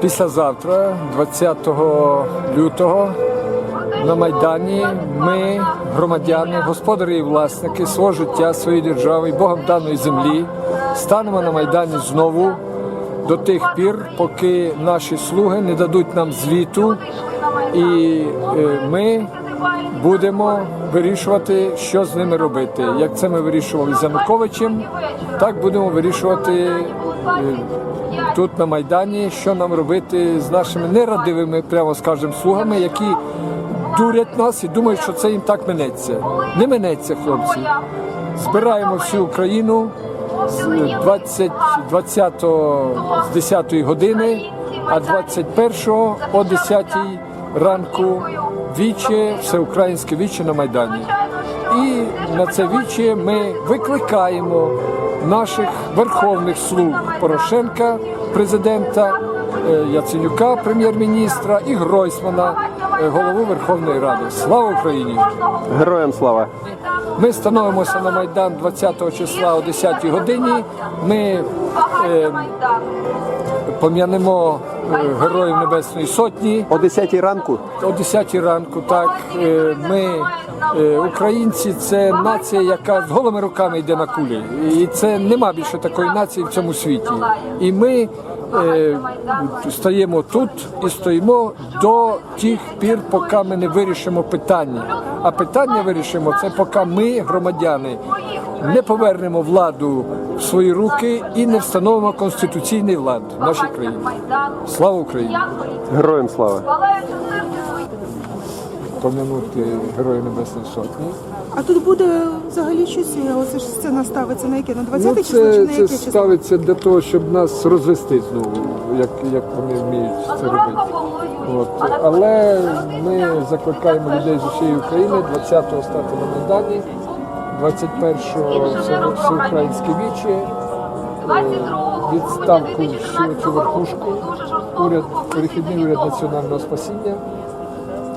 Післязавтра, 20 лютого, на Майдані ми, громадяни, господарі і власники свого життя, своєї держави, Богом даної землі, станемо на Майдані знову до тих пір, поки наші слуги не дадуть нам звіту, і е, ми будемо вирішувати, що з ними робити. Як це ми вирішували з Януковичем, так будемо вирішувати е, тут на Майдані, що нам робити з нашими нерадивими, прямо скажемо, слугами, які дурять нас і думають, що це їм так минеться. Не минеться, хлопці. Збираємо всю Україну з 20, 20 з 10 години, а 21 о 10 ранку віче, всеукраїнське віче на Майдані. І на це віче ми викликаємо наших верховних слуг Порошенка, президента, е, Яценюка, прем'єр-міністра і Гройсмана, е, голову Верховної Ради. Слава Україні! Героям слава! Ми становимося на Майдан 20 числа о 10 годині. Ми е, пом'янемо е, Героїв Небесної Сотні. О 10 ранку О 10 ранку, так е, ми, е, українці, це нація, яка з голими руками йде на кулі. І це нема більше такої нації в цьому світі. І ми стаємо тут і стоїмо до тих пір, поки ми не вирішимо питання. А питання вирішимо це поки ми, громадяни, не повернемо владу в свої руки і не встановимо конституційний лад в нашій країні. Слава Україні! героям слава! пом'янути Героїв Небесної Сотні. А тут буде взагалі щось, оце ж сцена ставиться на яке? На 20 Ну, число чи це, на це яке число? ставиться для того, щоб нас розвести знову, як, як вони вміють це робити. От. Але ми закликаємо людей з усієї України 20-го стати на Майдані, 21-го все- всеукраїнське віче, е, відставку всю цю верхушку, уряд, перехідний уряд національного спасіння,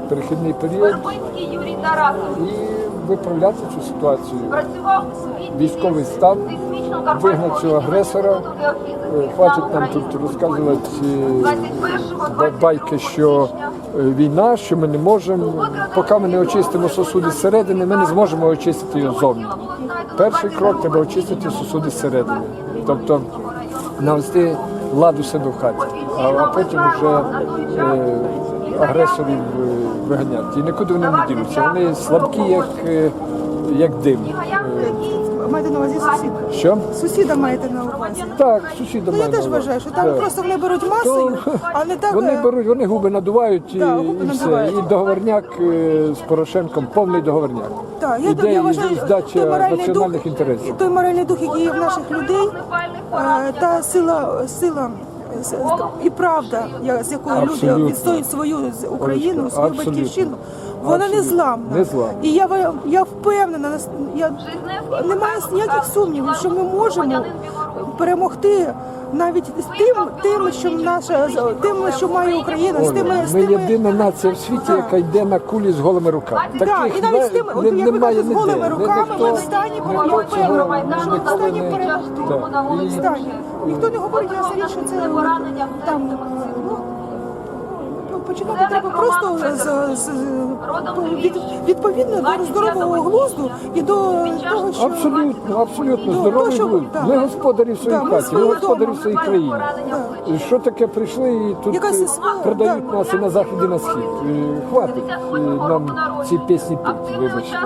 перехідний період Вербицький Юрій Тарасович і виправляти цю ситуацію. працював Військовий стан, Карпатського цього агресора. Е, Хватить нам тут розказувати е, 21-го, ба- байки, що е, війна, що ми не можемо. Поки ми не очистимо сосуди зсередини, ми не зможемо очистити його ззовні. Перший крок треба очистити сосуди зсередини. Тобто навести ладу себе в хаті, а, потім вже агресорів е, виганяти. І нікуди вони не дінуться. Вони слабкі, як, е, як дим. Маєте на увазі сусіда. Що? Сусіда маєте на увазі. Так, сусідам. Ну я теж вважаю, що там Так. просто вони беруть масою, а не так. Вони е, беруть, вони губи надувають і, Да, губи і все. надувають. І договорняк з Порошенком, повний договорняк. Так, я, Іде я вважаю, здача той моральний дух, національних інтересів. той моральний дух, який є в наших людей, та сила, сила і правда, я- з якою люди відстоюють свою Україну, свою батьківщину, вона не зламна. Не зламна. І я, я впевнена, нас- я немає ніяких сумнівів, що ми можемо перемогти навіть з тим, тим, що наша тим, що має Україна, з тими з Ми тими. єдина нація в світі, яка йде на кулі з голими руками. Так, і навіть з тими, от не- як ви немає кажете, з голими руками ніхто- ми в стані ніхто я цього впевнена, що ми в ніколи стані перемогти. Ніхто не говорить на річ, що це там. Починати треба просто з, з, від, відповідно до здорового глузду і до того, що Абсолютно, абсолютно Ну, здоровий що- глузд. так. Ми господарі в своїй Так, ми хаті, ми господарі в своїй країні. І що таке прийшли і тут Якась е, продають так. нас і на захід, і на схід. Е, Хватить е, нам ці пісні піти, вибачте.